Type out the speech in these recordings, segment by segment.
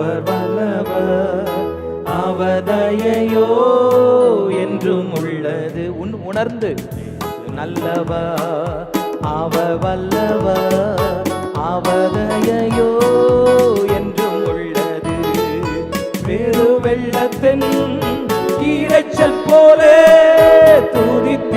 அவர் வல்லவர் அவதயையோ என்றும் உள்ளது. உன் உணர்ந்து. நல்லவா அவ வல்லவ அவதயையோ என்றும் உள்ளது. பெரு வெள்ளத்தின் ஈரச்சல் போல துதித்து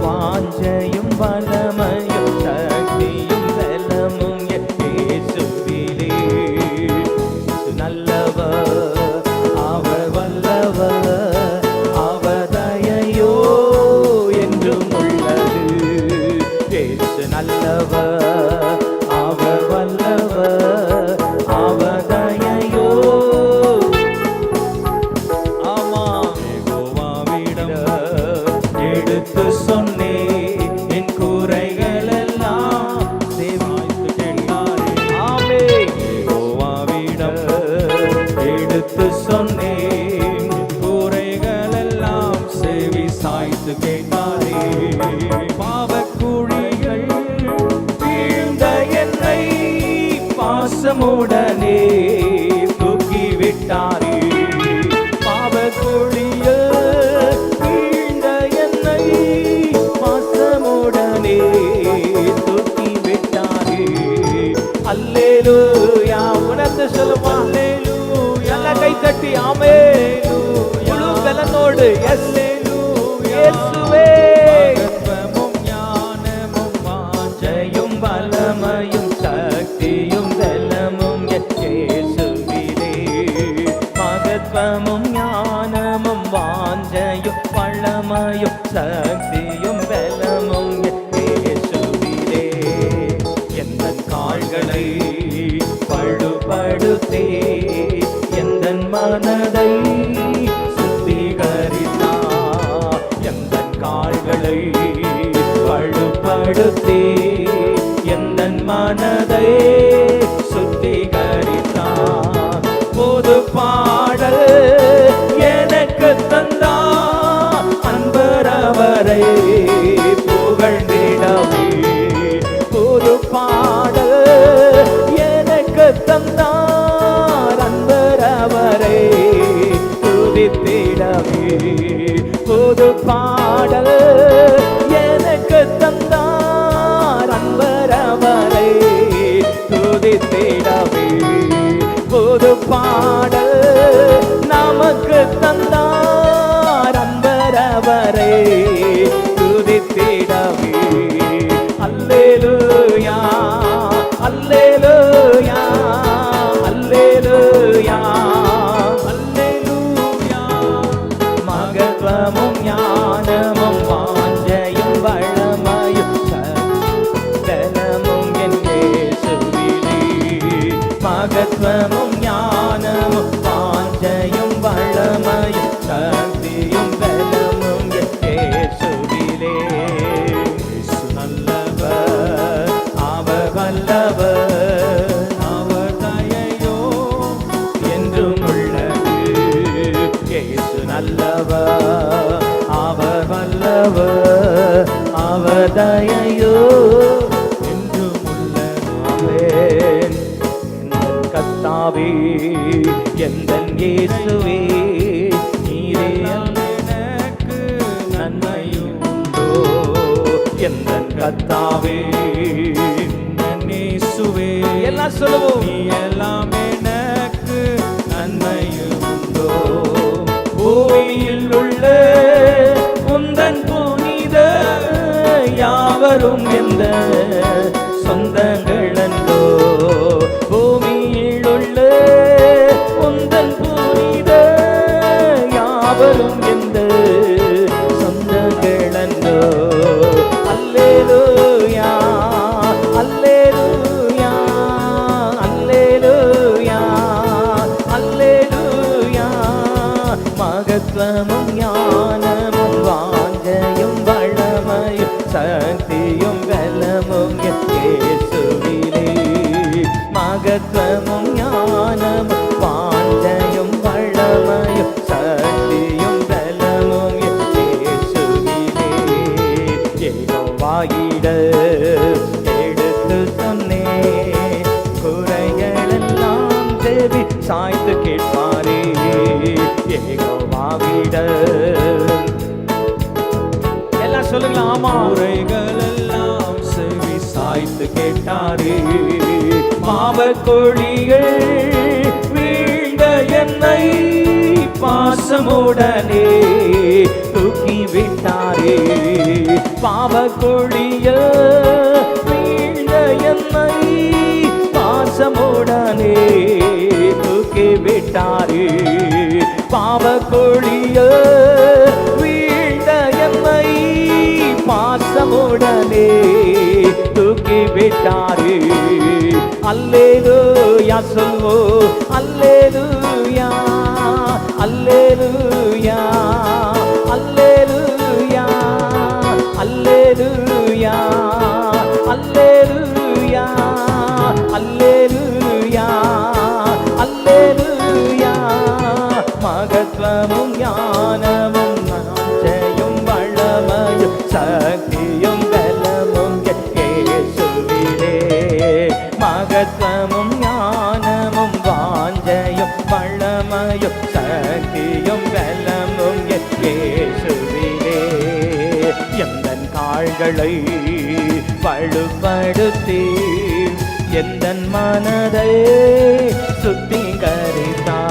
完全拥抱他们有神的 குறைகளெல்லாம் செவி சாய்த்து கேட்டார் ano எந்தன் இயேசுவே நீரே எனக்கு நன்மையும் உண்டோ எந்தன் கத்தாவே இயேசுவே எல்லாம் சொல்லுவோம். நீ எல்லாம் எனக்கு நன்மையும் உண்டோ பூமியில் உள்ள உந்தன் புனித யாவரும் எந்த சொந்த தெய்வமும் ஞானம் வாஞ்சையும் வளமையும் சக்தியும் பலமும் ஏகம் வாயிட எடுத்து சொன்னேன் குறைகளெல்லாம் தேவி சாய்த்து கேட்பாரே ஏகம் வாவிட எல்லாம் சொல்லுங்களா ஆமா குறைகள் அழைத்து சாய்த்து கேட்டாரே பாவ வீழ்ந்த என்னை பாசமுடனே தூக்கி விட்டாரே. பாவ வீழ்ந்த என்னை பாசமுடனே தூக்கி விட்டாரே. பாவ வீழ்ந்த என்னை பாசமுடனே தூக்கி விட்டாரு அல்லேலூயா சொல்வோ அல்லேலூயா அல்லேலூயா அல்லேலூயா அல்லேலூயா அல்லேலூயா அல்லேலூயா அல்லேலூயா. மகத்துவமும் ஞானமும் நாஞ்சையும் வளமையும் சக்தி கால்களை வலுப்படுத்தி எந்தன் மனதை சுத்திகரித்தார்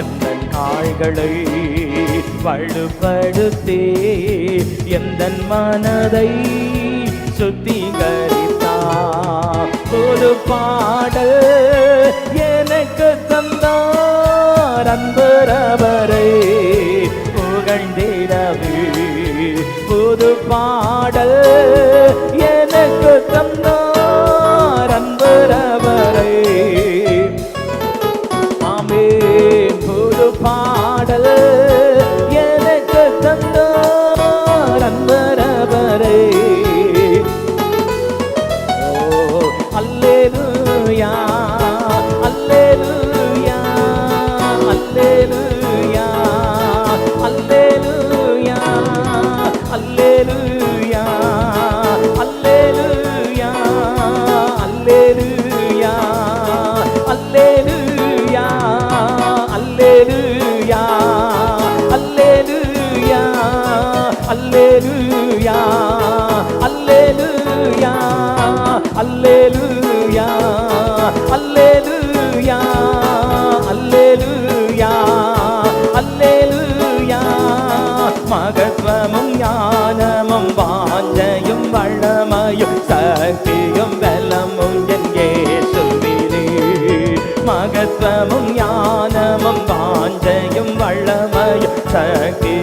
எந்தன் கால்களை வலுப்படுத்தி எந்தன் மனதை சுத்திகரித்தார் ஒரு பாடல்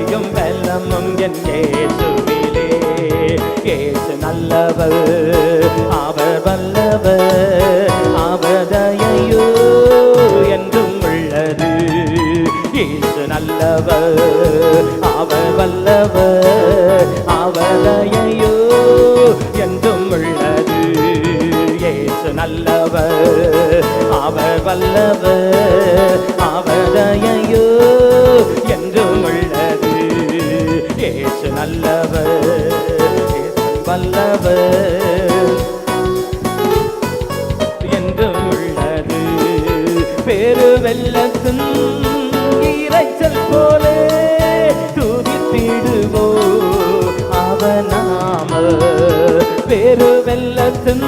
சக்தியும் பலமும் என் இயேசுவிலே. இயேசு நல்லவர் அவர் வல்லவர் அவர் தயையோ என்றும் உள்ளது. இயேசு நல்லவர் அவர் வல்லவர் அவர் தயையோ என்றும் உள்ளது. இயேசு நல்லவர் அவர் வல்லவர் வல்லவர் என்று உள்ளது பெரு வெள்ளத்தின் இறைச்சல் போலே துதித்திடுவோ அவநாம பெரு வெள்ளத்தின்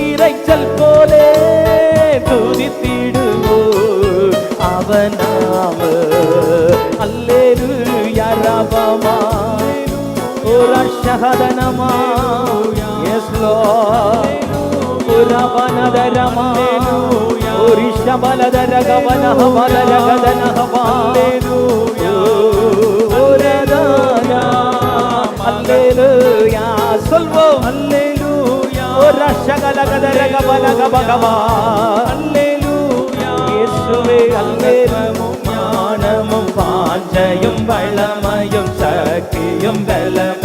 இறைச்சல் போலே துதித்திடுவோ அவநாம அல்லேரு யாராபமா రక్షహదనమా పురవనదరమా పురిషబలదర గవన బలరగదన சொல்வோம் அல்லேலூயா ஒரு ரஷகலகதர கபல கபகவா அல்லேலூயா இயேசுவே அல்லேலமும் ஞானமும் பாஞ்சையும் வளமையும் சக்தியும் பலமும்